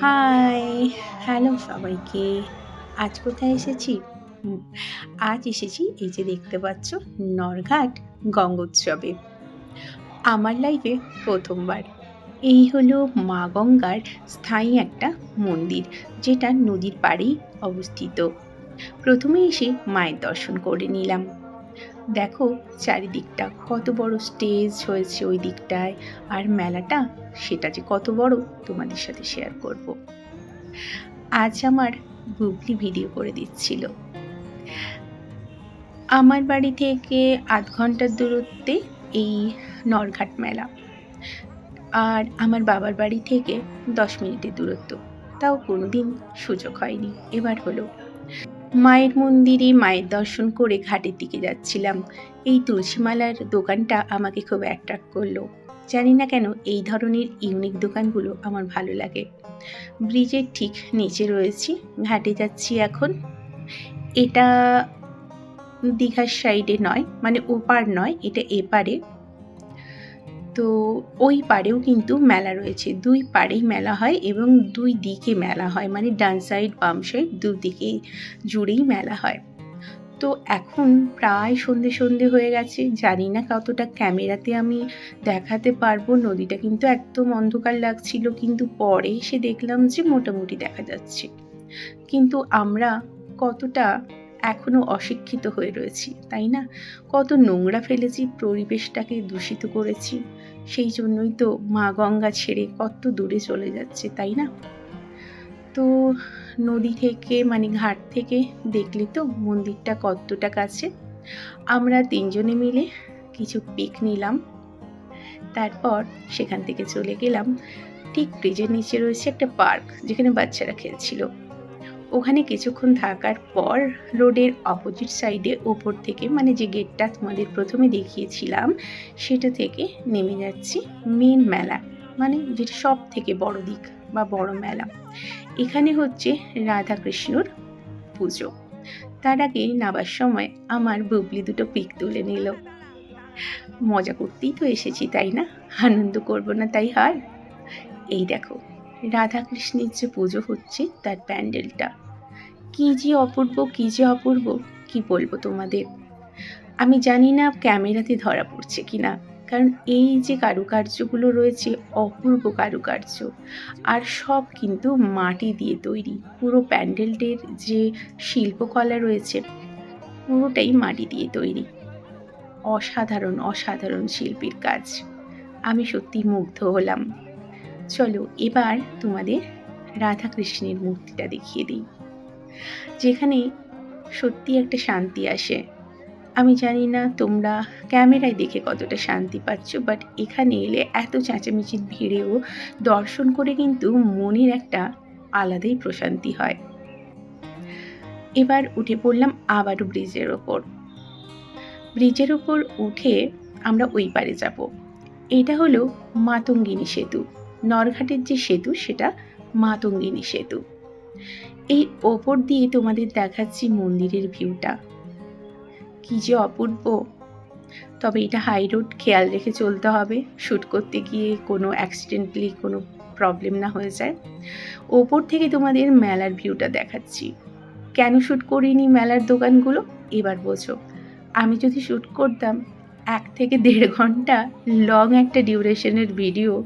High, hello সবাইকে। আজ কোথায় এসেছি? আজ এসেছি এই যে দেখতে পাচ্ছ নরঘাট গঙ্গোৎসবে। আমার লাইফে প্রথমবার। এই হলো মা গঙ্গার স্থায়ী একটা মন্দির, যেটা নদীর পাড়েই অবস্থিত। প্রথমে এসে মায়ের দর্শন করে নিলাম। দেখো চারিদিকটা কত বড় স্টেজ হয়েছে ওই দিকটায়, আর মেলাটা সেটা যে কত বড় তোমাদের সাথে শেয়ার করব। আজ আমার বুবলি ভিডিও করে দিচ্ছিল। আমার বাড়ি থেকে আধ ঘণ্টার দূরত্বে এই নরঘাট মেলা। আর আমার বাবার বাড়ি থেকে দশ মিনিটের দূরত্ব। তাও কোনোদিন সুযোগ হয়নি। এবার হলো মায়ের মন্দিরে মায়ের দর্শন করে ঘাটের দিকে যাচ্ছিলাম। এই তুলসীমালার দোকানটা আমাকে খুব অ্যাট্রাক্ট করল। জানি না কেন এই ধরনের ইউনিক দোকানগুলো আমার ভালো লাগে। ব্রিজের ঠিক নিচে রয়েছি, ঘাটে যাচ্ছি এখন। এটা দীঘার সাইডে নয় মানে ওপার নয়, এটা এপারে। তো ওই পাড়েও কিন্তু মেলা রয়েছে। দুই পাড়েই মেলা হয় এবং দুই দিকে মেলা হয়। মানে ডান সাইড বাম সাইড দুদিকে জুড়েই মেলা হয়। তো এখন প্রায় সন্ধে সন্ধে হয়ে গেছে। জানি না কতটা ক্যামেরাতে আমি দেখাতে পারব। নদীটা কিন্তু একদম অন্ধকার লাগছিল। কিন্তু পরে এসে দেখলাম যে মোটামুটি দেখা যাচ্ছে। কিন্তু আমরা কতটা এখনও অশিক্ষিত হয়ে রয়েছি, তাই না? কত নোংরা ফেলেছি, পরিবেশটাকে দূষিত করেছি। সেই জন্যই তো মা গঙ্গা ছেড়ে কত দূরে চলে যাচ্ছে, তাই না? তো নদী থেকে মানে ঘাট থেকে দেখলি তো মন্দিরটা কতটা কাছে? আমরা তিনজনে মিলে কিছু পিক নিলাম। তারপর সেখান থেকে চলে গেলাম। ঠিক ব্রিজের নিচে রয়েছে একটা পার্ক, যেখানে বাচ্চারা খেলছিল। ওখানে কিছুক্ষণ থাকার পর রোডের অপোজিট সাইডে ওপর থেকে মানে যে গেটটা তোমাদের প্রথমে দেখিয়েছিলাম, সেটা থেকে নেমে যাচ্ছি মেন মেলা মানে যেটা সব থেকে বড় দিক বা বড় মেলা। এখানে হচ্ছে রাধাকৃষ্ণর পুজো। তার আগে নাবার সময় আমার বুবলি দুটো পিক তুলে নিল। মজা করতেই তো এসেছি, তাই না? আনন্দ করব না, তাই হার এই দেখো, রাধাকৃষ্ণের যে পুজো হচ্ছে, তার প্যান্ডেলটা। কি যে অপূর্ব, কি যে অপূর্ব, কি বলব তোমাদের? আমি জানি না ক্যামেরাতে ধরা পড়ছে কি না কারণ এই যে কারুকার্যগুলো রয়েছে, অপূর্ব কারুকার্য। আর সব কিন্তু মাটি দিয়ে তৈরি। পুরো প্যান্ডেলটির যে শিল্পকলা রয়েছে, পুরোটাই মাটি দিয়ে তৈরি। অসাধারণ অসাধারণ শিল্পীর কাজ। আমি সত্যি মুগ্ধ হলাম। চলো এবার তোমাদের রাধাকৃষ্ণের মূর্তিটা দেখিয়ে দিই। যেখানে সত্যি একটা শান্তি আসে। আমি জানি না তোমরা ক্যামেরায় দেখে কতটা শান্তি পাচ্ছ বাট এখানে এলে এত চেঁচামেচির ভিড়েও দর্শন করে কিন্তু মনের একটা আলাদাই প্রশান্তি হয়। এবার উঠে পড়লাম আবারও ব্রিজের ওপর। ব্রিজের ওপর উঠে আমরা ওই পারে যাব। এটা হলো মাতঙ্গিনী সেতু। নরঘাটের যে সেতু, সেটা মাতঙ্গিনী সেতু। এই ওপর দিয়ে তোমাদের দেখাচ্ছি মন্দিরের ভিউটা কি যে অপূর্ব। তবে এটা হাই রোড খেয়াল রেখে চলতে হবে। শ্যুট করতে গিয়ে কোনো অ্যাক্সিডেন্টলি কোনো প্রবলেম না হয়ে যায়। ওপর থেকে তোমাদের মেলার ভিউটা দেখাচ্ছি। কেন শ্যুট করিনি মেলার দোকানগুলো? এবার বোঝো। আমি যদি শ্যুট করতাম, এক থেকে দেড় ঘণ্টা লং একটা ডিউরেশনের ভিডিও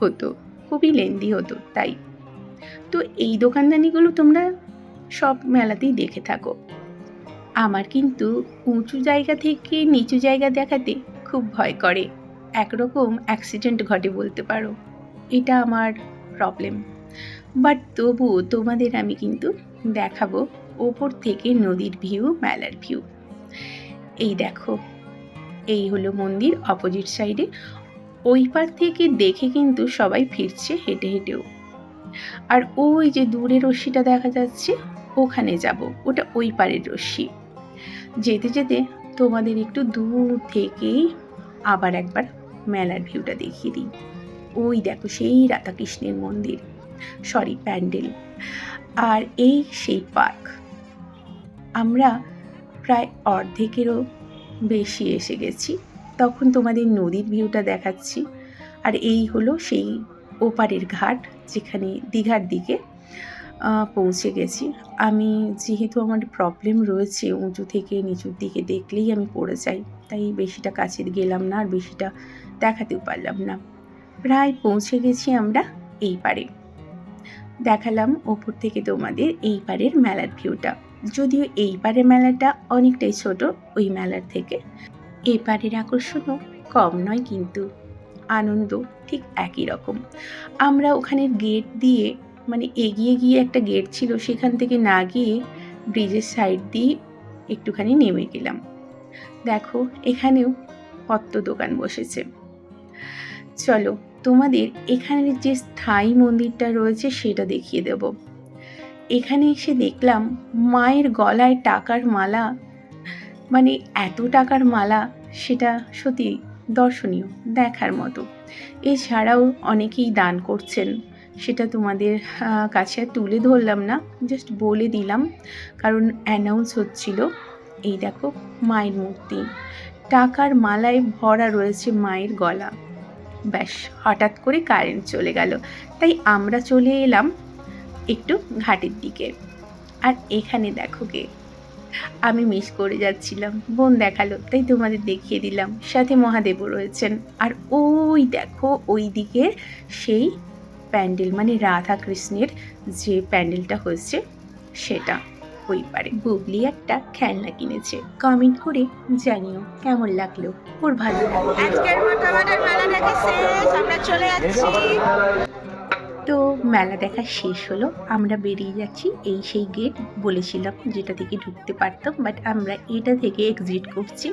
হতো। খুবই লেন্দি হতো, তাই। তো এই দোকানদানিগুলো তোমরা সব মেলাতেই দেখে থাকো। আমার কিন্তু উঁচু জায়গা থেকে নিচু জায়গা দেখাতে খুব ভয় করে। একরকম অ্যাক্সিডেন্ট ঘটে বলতে পারো। এটা আমার প্রবলেম বাট তবুও তোমাদের আমি কিন্তু দেখাবো ওপর থেকে নদীর ভিউ মেলার ভিউ এই দেখো, এই হলো মন্দির অপোজিট সাইডে ওই পার থেকে দেখে কিন্তু সবাই ফিরছে হেঁটে হেঁটেও। আর ওই যে দূরে রশ্মিটা দেখা যাচ্ছে, ওখানে যাব। ওটা ওই পারের রশ্মি। যেতে যেতে তোমাদের একটু দূর থেকেই আবার একবার মেলার ভিউটা দেখিয়ে দিই। ওই দেখো সেই রাধাকৃষ্ণের মন্দির। সরি প্যান্ডেল। আর এই সেই পার্ক। আমরা প্রায় অর্ধেকেরও বেশি এসে গেছি। তখন তোমাদের নদীর ভিউটা দেখাচ্ছি। আর এই হলো সেই ওপারের ঘাট, যেখানে দীঘার দিকে পৌঁছে গেছি। আমি যেহেতু আমার প্রবলেম রয়েছে, উঁচু থেকে নিচুর দিকে দেখলেই আমি পড়ে যাই। তাই বেশিটা কাছে গেলাম না, আর বেশিটা দেখাতেও পারলাম না। প্রায় পৌঁছে গেছি আমরা এই পারে। দেখালাম ওপর থেকে তোমাদের এই পারের মেলার ভিউটা যদিও এই পারের মেলাটা অনেকটাই ছোট, ওই মেলার থেকে। এই পারের আকর্ষণও কম নয় কিন্তু। আনন্দ ঠিক একই রকম। আমরা ওখানে গেট দিয়ে মানে এগিয়ে গিয়ে একটা গেট ছিল, সেখান থেকে না গিয়ে ব্রিজের সাইড দিয়ে একটুখানি নেমে গেলাম। দেখো, এখানেও কত দোকান বসেছে। চলো, তোমাদের এখানের যে স্থায়ী মন্দিরটা রয়েছে, সেটা দেখিয়ে দেব। এখানে এসে দেখলাম, মায়ের গলায় টাকার মালা। মানে এত টাকার মালা, সেটা সত্যি দর্শনীয়, দেখার মতো। এছাড়াও অনেকেই দান করছেন। সেটা তোমাদের কাছে তুলে ধরলাম না জাস্ট বলে দিলাম। কারণ অ্যানাউন্স হচ্ছিল। এই দেখো, মায়ের মূর্তি। টাকার মালায় ভরা রয়েছে মায়ের গলা। ব্যাস, হঠাৎ করে কারেন্ট চলে গেল। তাই আমরা চলে এলাম একটু ঘাটের দিকে। আর এখানে দেখো গে আমি মিস করে যাচ্ছিলাম। বোন দেখাল, তাই তোমাদের দেখিয়ে দিলাম। সাথে মহাদেবও রয়েছেন। আর ওই দেখো ওই দিকে সেই প্যান্ডেল মানে রাধা কৃষ্ণের যে প্যান্ডেলটা হয়েছে, সেটা ওই পারে। বুবলি একটা খেলনা কিনেছে। কমেন্ট করে জানিও কেমন লাগল। ওর ভালো লাগল। আজকের মতো আমাদের মেলা দেখা শেষ, আমরা চলে যাচ্ছি। তো মেলা দেখা শেষ হলো। আমরা বেরিয়ে যাচ্ছি এই সেই গেট বলেছিলাম যেটা থেকে ঢুকতে পারতাম বাট আমরা এটা থেকে এক্সিট করছি।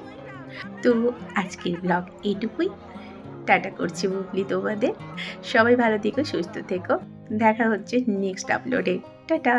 তো আজকের ব্লগ এইটুকুই। টাটা করছি বুবলি তোমাদের। সবাই ভালো থেকো, সুস্থ থেকো। দেখা হচ্ছে নেক্সট আপলোডে টাটা!